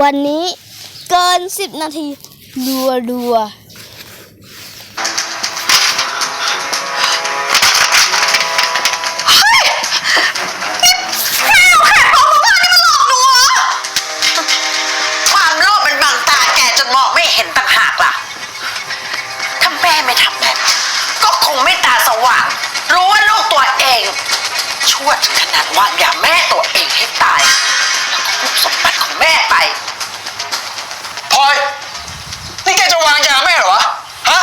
วันนี้เกิน10นาทีรัวรัวความโลภมันบังตาแกจนมองไม่เห็นต่างหากล่ะ ถ้าแม่ไม่ทำแบบนี้ก็คงไม่ตาสว่าง รู้ว่าลูกตัวเองชั่วถึงขนาดวางยาแม่ตัวเองให้ตาย ทุกสมบัติของแม่ไป พลอย นี่แกจะวางยาแม่เหรอวะ ฮะ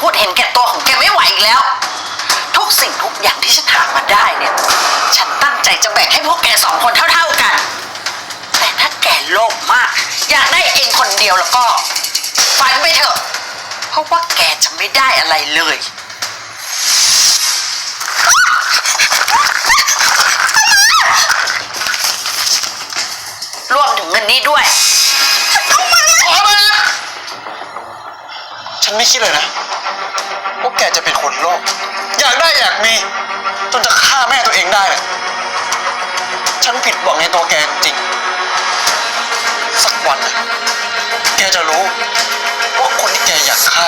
พูดเห็นแก่ตัวของแกไม่ไหวอีกแล้ว ทุกสิ่งทุกอย่างที่ฉันหามาได้เนี่ย ฉันตั้งใจจะแบ่งให้พวกแกสองคนเท่าๆกัน แต่ถ้าแกโลภมาก อยากได้เองคนเดียวแล้วก็ฝันไปเถอะ เพราะว่าแกจะไม่ได้อะไรเลยรวมถึงเงินนี้ด้วยพอมาฉันไม่คิดเลยนะ แกจะเป็นคนโลภอยากได้อยากมีจนจะฆ่าแม่ตัวเองได้เลยฉันผิดหวังในตัวแกจริง สักวันหนึ่งแกจะรู้ว่าคนที่แกอยากฆ่า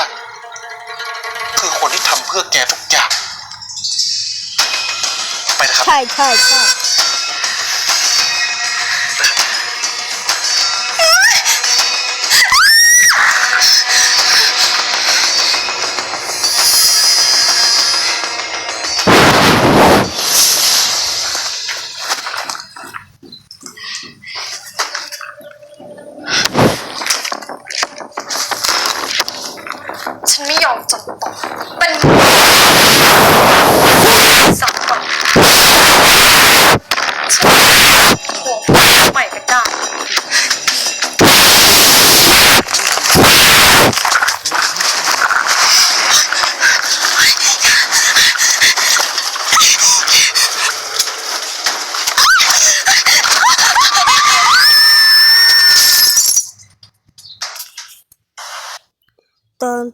คือคนที่ทำเพื่อแกทุกอย่าง ไปนะครับ ใช่ใช่ใช่ ฉันไม่ยอมจนตกเป็น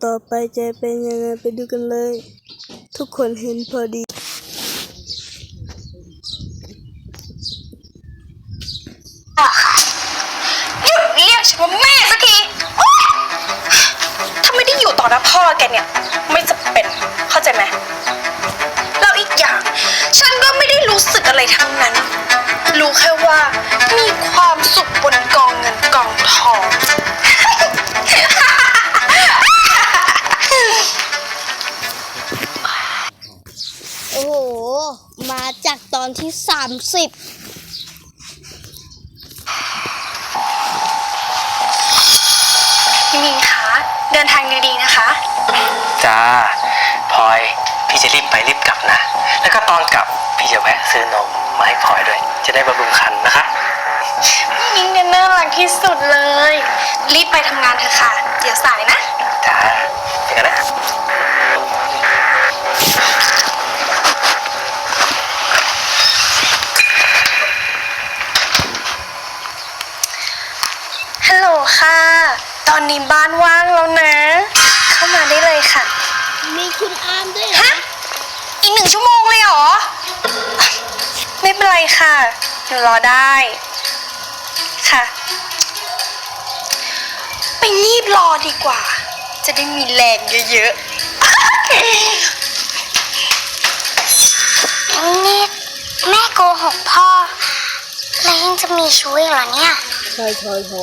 ต่อไปจะเป็นยังไงไปดูกันเลย ทุกคนเห็นพอดี หยุดเรียกฉันว่าแม่สักทีโอ๊ยถ้าไม่ได้อยู่ต่อหน้าพ่อแกเนี่ย ไม่จะเป็นเข้าใจไหมแล้วอีกอย่าง ฉันก็ไม่ได้รู้สึกอะไรทั้งนั้น รู้แค่ว่ามีความสุขบนกองเงินกองทอง 30พี่มิงคะเดินทางดีๆนะคะ จ้าพลอยพี่จะรีบไปรีบกลับนะ แล้วก็ตอนกลับพี่จะแวะซื้อนมมาให้พลอยด้วย จะได้บำรุงคันนะคะพี่มิงเนี่ยน่ารักที่สุดเลย รีบไปทำงานเถอะค่ะ เดี๋ยวสายนะ จ้าเจอกันนะ ฮัลโหลค่ะ ตอนนี้ บ้านว่างแล้วนะ เข้ามาได้เลยค่ะ มีคุณอามด้วยเหรอฮะ อีกหนึ่งชั่วโมงเลยเหรอ ไม่เป็นไรค่ะหนูรอได้ค่ะ ไปรีบรอดีกว่า จะได้มีแรงเยอะๆนี่แม่โกหกพ่อ แล้วยังจะมีชู้อีกเหรอเนี่ย ใช่ใช่ใช่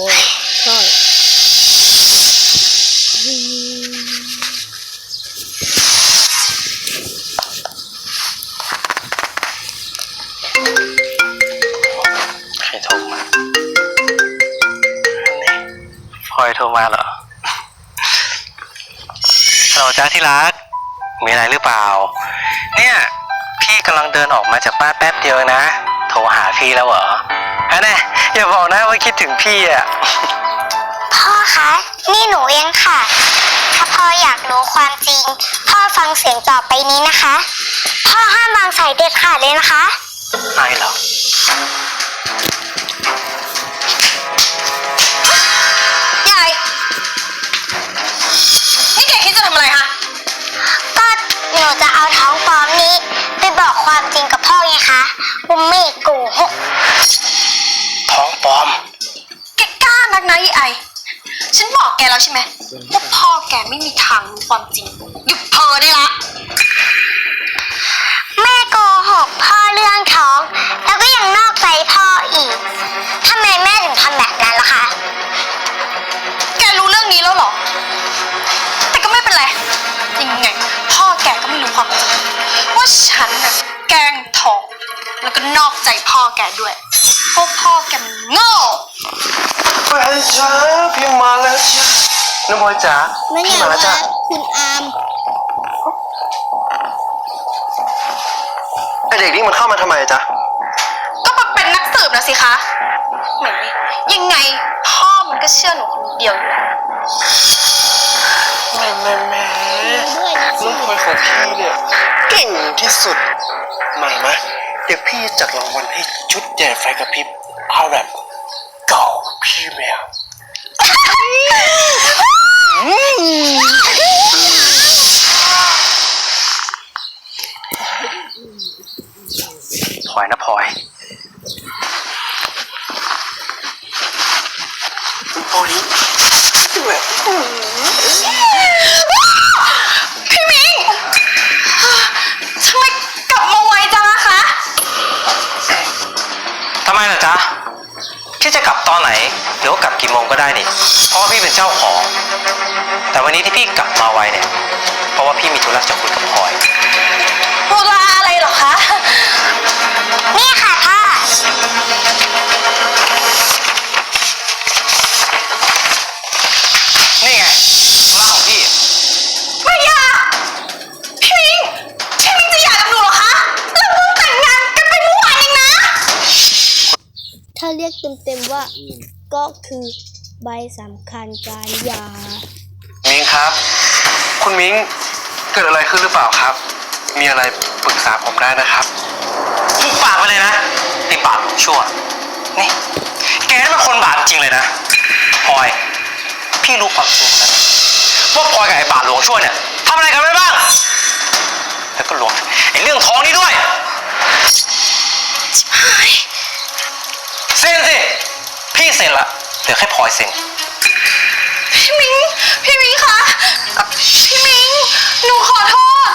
าที่รัก มีอะไรหรือเปล่า เนี่ย พี่กำลังเดินออกมาจากบ้านแป๊บเดียวนะ โทรหาพี่แล้วเหรออันน่ะอย่าบอกนะว่าคิดถึงพี่อะ พ่อคะ นี่หนูเองค่ะ ถ้าพ่ออยากรู้ความจริง พ่อฟังเสียงต่อไปนี้นะคะ พ่อห้ามวางสายเด็ดขาดเลยนะคะไอเหรอยายนี่ จะเอาท้องปลอมนี้ ไปบอกความจริงกับพ่อไงคะว่าไม่โกหกท้องปลอม แกกล้านักนะยายไอ ฉันบอกแกแล้วใช่ไหมว่าพ่อแกไม่มีทางรู้ความจริง หยุดเพ้อได้ละ แม่โกหกพ่อเรื่องท้อง แล้วก็ยังนอกใจพ่ออีกทำไมแม่ถึงทำแบบนั้นล่ะคะ แกรู้เรื่องนี้แล้วเหรอ ฉันน่ะแกล้งท้อง แล้วก็นอกใจพ่อแกด้วยเพราะพ่อแกมันโง่แฟนจ้าพี่มาแล้วจ้าน้องบอยจ๋าไม่อพี่ยากมาแล้วจ้าว่าคุณอามไอเด็กนี่มันเข้ามาทำไมจ๊ะก็มาเป็นนักสืบนะสิคะแหมยังไงพ่อมันก็เชื่อหนูคนเดียวอยู่แล้ว แม่แม่แม่ด้วยนะน้องบอยของพี่เนี่ยเก่งที่สุด มาไหมเดี๋ยวพี่จัดรางวัลให้ชุดใหญ่ไฟกระพริบเอาแบบเก่าพี่แมวพลอยนะพลอยโอ้นี้แบบ ตอนไหนเดี๋ยวกลับกี่โมงก็ได้นี่เพราะว่าพี่เป็นเจ้าของ แต่วันนี้ที่พี่กลับมาไวเนี่ยเพราะว่าพี่มีธุระจะคุยกับพลอยธุระอะไรเหรอคะ นี่ค่ะพ่อนี่ไง รียกเต็มๆว่าก็คือใบสำคัญการหย่ามิงครับ คุณมิงเกิดอะไรขึ้นหรือเปล่าครับ มีอะไรปรึกษาผมได้นะครับทุกปากไปเลยนะไอ้บาปชั่วนี่แกนี่เป็นคนบาปจริงเลยนะพลอย พี่รู้ความจริงแล้วนะว่าพลอยกับไอ้บาปหลวงชั่วเนี่ยทำอะไรกันไว้บ้าง แล้วก็รวมถึงไอ้เรื่องท้องนี้ด้วยเซ็นสิ พี่เซ็นละเหลือแค่พลอยเซ็น พี่มิง พี่มิงคะเอ่อพี่มิง หนูขอโทษ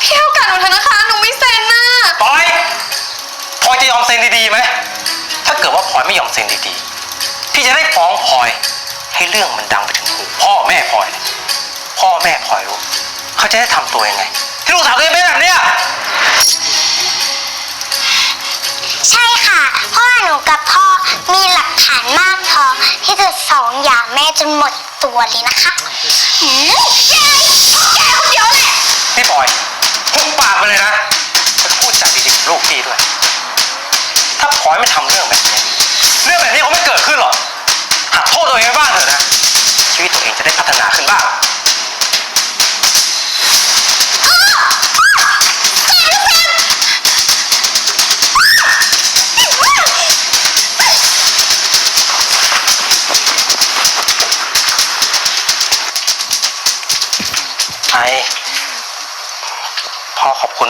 พี่ให้โอกาสหนูเถอะนะคะ หนูไม่เซ็นน่ะพลอยพลอยจะยอมเซ็นดีๆไหม ถ้าเกิดว่าพลอยไม่ยอมเซ็นดีๆ พี่จะได้ฟ้องพลอย ให้เรื่องมันดังไปถึงหูพ่อแม่พลอยเลยพ่อแม่พลอยรู้ เขาจะได้ทำตัวยังไง ที่ลูกสาวตัวเองเป็นแบบเนี้ย ใช่ค่ะ เพราะว่าหนูกับพ่อมีหลักฐานมากพอที่จะสองอย่างแม่จนหมดตัวเลยนะคะหืมยายแกคนเดียวแหละ พี่พลอยทุกปากไปเลยนะพูดจาดีๆกับลูกพี่ด้วย ถ้าพลอยไม่ทำเรื่องแบบนี้ เรื่องแบบนี้คงไม่เกิดขึ้นหรอกหัดโทษตัวเองไว้บ้างเถอะนะ ชีวิตตัวเองจะได้พัฒนาขึ้นบ้าง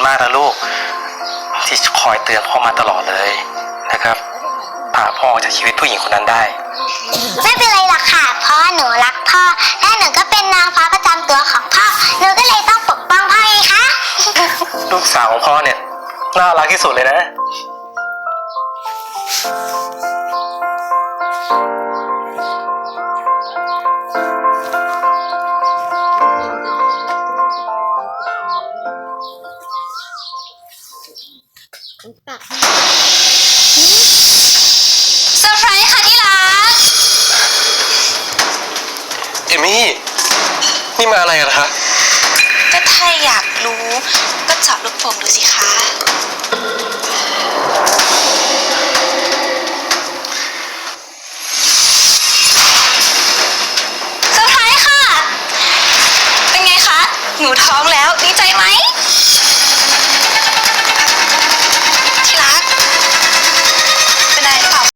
มากนะลูก ที่คอยเตือนพ่อมาตลอดเลยนะครับพาพ่อออกจากชีวิตผู้หญิงคนนั้นได้ ไม่เป็นไรหรอกค่ะ เพราะว่าหนูรักพ่อ และหนูก็เป็นนางฟ้าประจำตัวของพ่อ หนูก็เลยต้องปกป้องพ่อไงคะ ลูกสาวของพ่อเนี่ย น่ารักที่สุดเลยนะ นี่